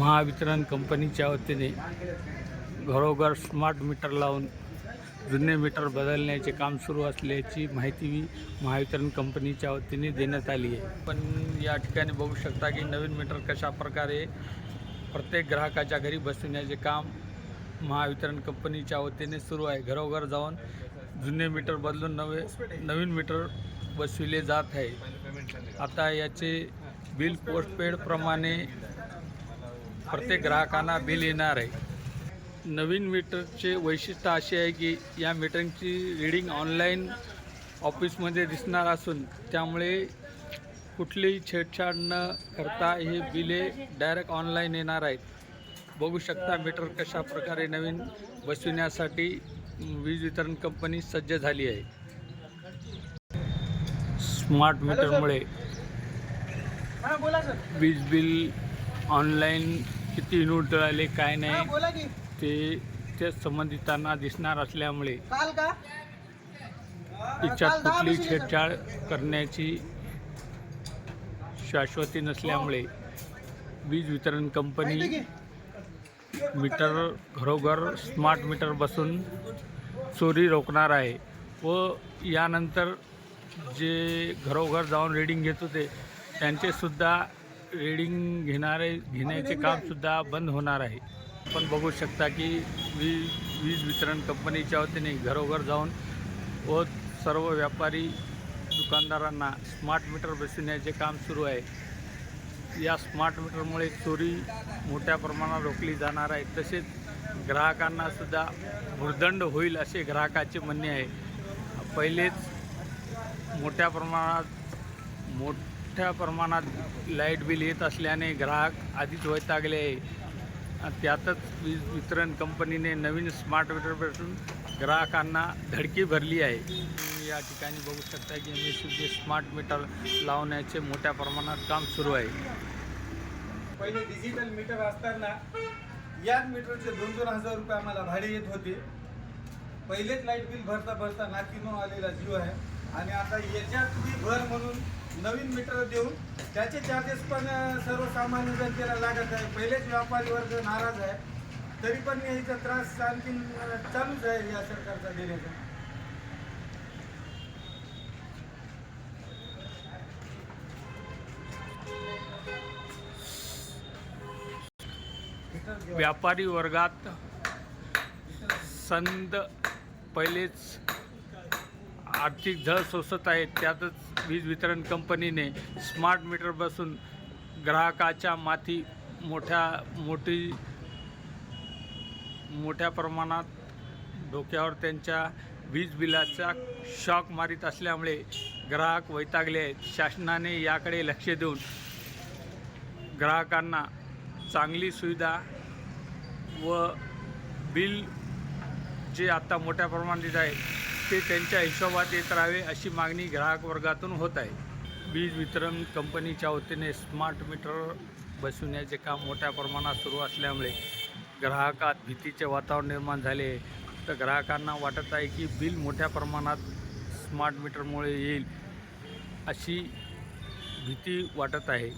महावितरण कंपनीच्या वतीने घरोघर स्मार्ट मीटर लावून जुने मीटर बदलण्याचे काम सुरू असल्याची माहिती महावितरण कंपनीच्या वतीने देण्यात आली आहे. पण या ठिकाणी बघू शकता की नवीन मीटर कशा प्रकारे प्रत्येक ग्राहकाच्या घरी बसविण्याचे काम महावितरण कंपनीच्या वतीने सुरू आहे. घरोघर जाऊन जुने मीटर बदलून नवे नवीन मीटर बसविले जात आहे. आता याचे बिल पोस्टपेडप्रमाणे प्रत्येक ग्राहकांना बिल येणार आहे. नवीन मीटरचे वैशिष्ट्य असे आहे की या मीटरची रीडिंग ऑनलाईन ऑफिसमध्ये दिसणार असून त्यामुळे कुठलीही छेडछाड न करता हे बिले डायरेक्ट ऑनलाईन येणार आहेत. बघू शकता मीटर कशा प्रकारे नवीन बसविण्यासाठी वीज वितरण कंपनी सज्ज झाली आहे. स्मार्ट मीटरमुळे वीज बिल ऑनलाईन किती युनिट आले काय नाही ते ते संबंधितांना दिसणार असल्यामुळे तिच्यात कुठली. छेडछाड करण्याची शाश्वती नसल्यामुळे वीज वितरण कंपनी? मीटर घरोघर स्मार्ट मीटर बसून चोरी रोखणार आहे व यानंतर जे घरोघर जाऊन रिडिंग घेत होते त्यांचेसुद्धा रिडिंग घेणारे घेण्याचे कामसुद्धा बंद होणार आहे. आपण बघू शकता की वीज वीज वितरण कंपनीच्या वतीने घरोघर जाऊन व सर्व व्यापारी दुकानदारांना स्मार्ट मीटर बसविण्याचे काम सुरू आहे. या स्मार्ट मीटरमुळे चोरी मोठ्या प्रमाणात रोखली जाणार आहे. तसेच ग्राहकांना सुद्धा भुर्दंड होईल असे ग्राहकाचे म्हणणे आहे. पहिलेच मोठ्या प्रमाणात मोठ्या प्रमाणात लाइट बिल येत असल्याने ग्राहक आधीच वैतागले आहे. त्यातच वीज वितरण कंपनीने नवीन स्मार्ट मीटरपासून ग्राहकांना धडकी भरली आहे. तुम्ही या ठिकाणी बघू शकता की एम एस स्मार्ट मीटर लावण्याचे मोठ्या प्रमाणात काम सुरू आहे. पहिले डिजिटल मीटर असताना याच मीटरचे दोन दोन हजार रुपये आम्हाला भाडे येत होते. पहिलेच लाइट बिल भरता भरता नाकीनो आलेला जीव आहे. आणि आता याच्यात भर म्हणून नवीन मीटर देऊन त्याचे चार्जेस पण सर्वसामान्य जनतेला लागत आहे. पहिलेच व्यापारी वर्ग नाराज आहे. तरी पण याचा त्रास आणखी चालूच आहे या सरकारचा देण्याचा. व्यापारी वर्गात संद पहिलेच आर्थिक झळ सोसत आहेत त्यातच वीज वितरण कंपनीने स्मार्ट मीटर बसून ग्राहकाच्या माथी मोठ्या मोठी मोठ्या प्रमाणात डोक्यावर त्यांच्या वीज बिलाचा शॉक मारीत असल्यामुळे ग्राहक वैतागले आहेत. शासनाने याकडे लक्ष देऊन ग्राहकांना चांगली सुविधा व बिल जे आता मोठ्या प्रमाणात आहे ते त्यांच्या हिशोबात येत राहावे अशी मागणी ग्राहक वर्गातून होत आहे. वीज वितरण कंपनीच्या वतीने स्मार्ट मीटर बसविण्याचे काम मोठ्या प्रमाणात सुरू असल्यामुळे ग्राहकात भीतीचे वातावरण निर्माण झाले. तर ग्राहकांना वाटत आहे की बिल मोठ्या प्रमाणात स्मार्ट मीटरमुळे येईल अशी भीती वाटत आहे.